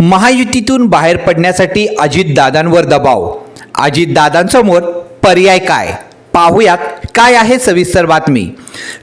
महायुतीतून बाहेर पडण्यासाठी अजितदादांवर दबाव. अजितदादांसमोर पर्याय काय? पाहूयात काय आहे सविस्तर बातमी.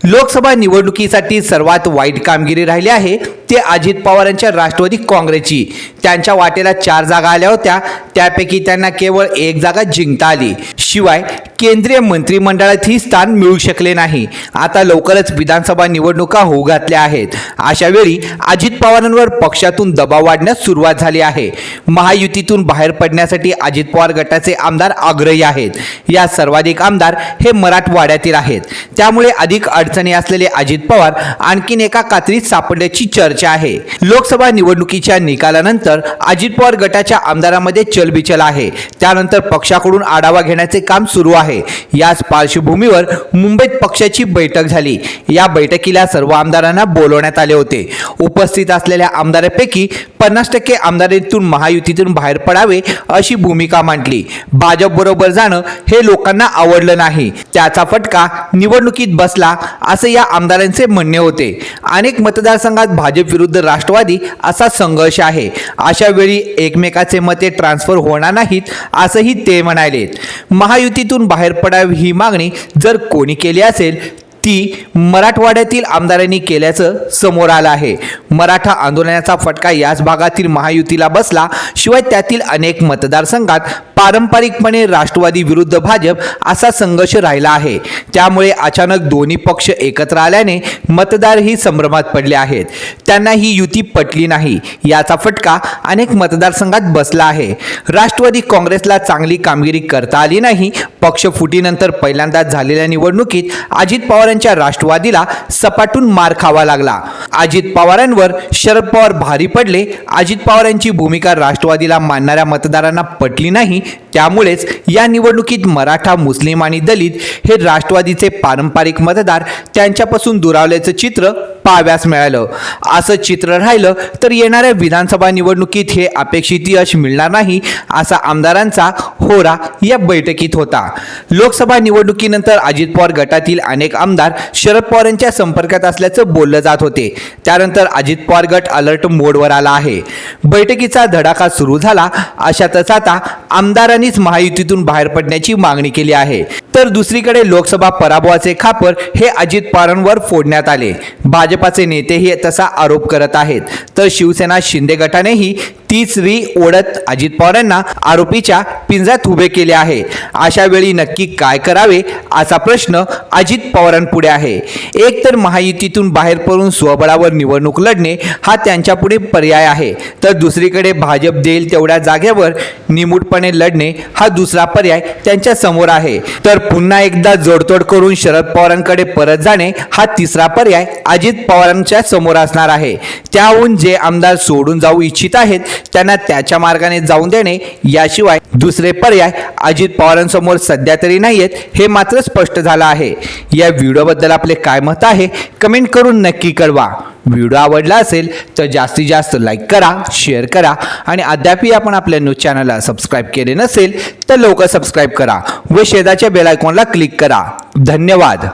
लोकसभा निवडणुकीसाठी सर्वात वाईट कामगिरी राहिली आहे ते अजित पवारांच्या राष्ट्रवादी काँग्रेसची. त्यांच्या वाटेला चार जागा आल्या होत्या. त्यापैकी त्यांना केवळ एक जागा जिंकता आली. शिवाय केंद्रीय मंत्रिमंडळातही स्थान मिळू शकले नाही. आता लवकरच विधानसभा निवडणुका होऊ घातल्या आहेत. अशा वेळी अजित पवारांवर पक्षातून दबाव वाढण्यास सुरुवात झाली आहे. महायुतीतून बाहेर पडण्यासाठी अजित पवार गटाचे आमदार आग्रही आहेत. या सर्वाधिक आमदार हे मराठवाड्यातील आहेत. त्यामुळे अधिक अडचणी असलेले अजित पवार आणखीन एका कात्रीत सापडल्याची चर्चा आहे. लोकसभा निवडणुकीच्या निकालानंतर अजित पवार गटाच्या आमदारामध्ये चलबिचल आहे. त्यानंतर पक्षाकडून आढावा घेण्याचे काम सुरू आहे. याच पार्श्वभूमीवर मुंबईत पक्षाची बैठक झाली. या बैठकीला सर्व आमदारांना बोलवण्यात आले होते. उपस्थित असलेल्या आमदारांपैकी पन्नास टक्के आमदारांतून महायुतीतून बाहेर पडावे अशी भूमिका मांडली. भाजपबरोबर जाणं हे लोकांना आवडलं नाही. त्याचा फटका निवडणुकीत बसला असे या आमदारांचे म्हणणे होते. अनेक मतदारसंघात भाजप विरुद्ध राष्ट्रवादी असा संघर्ष आहे. अशा वेळी एकमेकाचे मते ट्रान्सफर होणार नाहीत असंही ते म्हणाले. महायुतीतून बाहेर पडावी ही मागणी जर कोणी केली असेल ती मराठवाड्यातील आमदारांनी केल्याचं समोर आलं आहे. मराठा आंदोलनाचा फटका याच भागातील महायुतीला बसला शिवाय त्यातील अनेक मतदारसंघात पारंपरिकपणे राष्ट्रवादी विरुद्ध भाजप असा संघर्ष राहिला आहे. त्यामुळे अचानक दोन्ही पक्ष एकत्र आल्याने मतदारही संभ्रमात पडले आहेत. त्यांना ही युती पटली नाही. याचा फटका अनेक मतदारसंघात बसला आहे. राष्ट्रवादी काँग्रेसला चांगली कामगिरी करता आली नाही. पक्ष फुटीनंतर पहिल्यांदाच झालेल्या निवडणुकीत अजित पवारांच्या राष्ट्रवादीला सपाटून मार खावा लागला. अजित पवारांवर शरद पवार भारी पडले. अजित पवारांची भूमिका राष्ट्रवादीला मानणाऱ्या मतदारांना पटली नाही. त्यामुळेच या निवडणुकीत मराठा मुस्लिम आणि दलित हे राष्ट्रवादीचे पारंपरिक मतदार त्यांच्यापासून दुरावल्याचं चित्र पाहाव्यास मिळालं. असं चित्र राहिलं तर येणाऱ्या विधानसभा निवडणुकीत हे अपेक्षित यश मिळणार नाही असा आमदारांचा होरा या बैठकीत होता. लोकसभा निवडणुकीनंतर अजित पवार गटातील अनेक आमदार शरद पवारांच्या संपर्कात असल्याचं बोललं जात होते. त्यानंतर अजित पवार गट अलर्ट मोडवर आला आहे. बैठकीचा धडाका सुरू झाला अशातच आता आमदारांनीच महायुतीतून बाहेर पडण्याची मागणी केली आहे. तर दुसरीकडे लोकसभा पराभवाचे खापर हे अजित पवारांवर फोडण्यात आले. भाजप भाजपाचे नेतेही तसा आरोप करत आहेत. तर शिवसेना शिंदे गटानेही तीच री ओढत अजित पवारांना आरोपीच्या पिंजऱ्यात उभे केले आहे. अशा वेळी नक्की काय करावे असा प्रश्न अजित पवारांपुढे आहे. एकतर महायुतीतून बाहेर पडून स्वबळावर निवडणूक लढणे हा त्यांच्यापुढे पर्याय आहे. तर दुसरीकडे भाजप देईल तेवढ्या जागेवर निमूटपणे लढणे हा दुसरा पर्याय त्यांच्यासमोर आहे. तर पुन्हा एकदा जोडतोड करून शरद पवारांकडे परत जाणे हा तिसरा पर्याय अजित पवारांच्या समोर असणार आहे. त्याहून जे आमदार सोडून जाऊ इच्छित आहेत त्यांना त्याच्या मार्गाने जाऊन देणे याशिवाय दुसरे पर्याय अजित पवारांसमोर सध्या तरी नाही आहेत हे मात्र स्पष्ट झालं आहे. या व्हिडिओबद्दल आपले काय मत आहे कमेंट करून नक्की कळवा. व्हिडिओ आवडला असेल तर जास्तीत जास्त लाईक करा शेअर करा आणि अद्यापही आपण आपल्या न्यूज चॅनलला सबस्क्राईब केले नसेल तर लवकर सबस्क्राईब करा व शेजारच्या बेलायकॉनला क्लिक करा. धन्यवाद.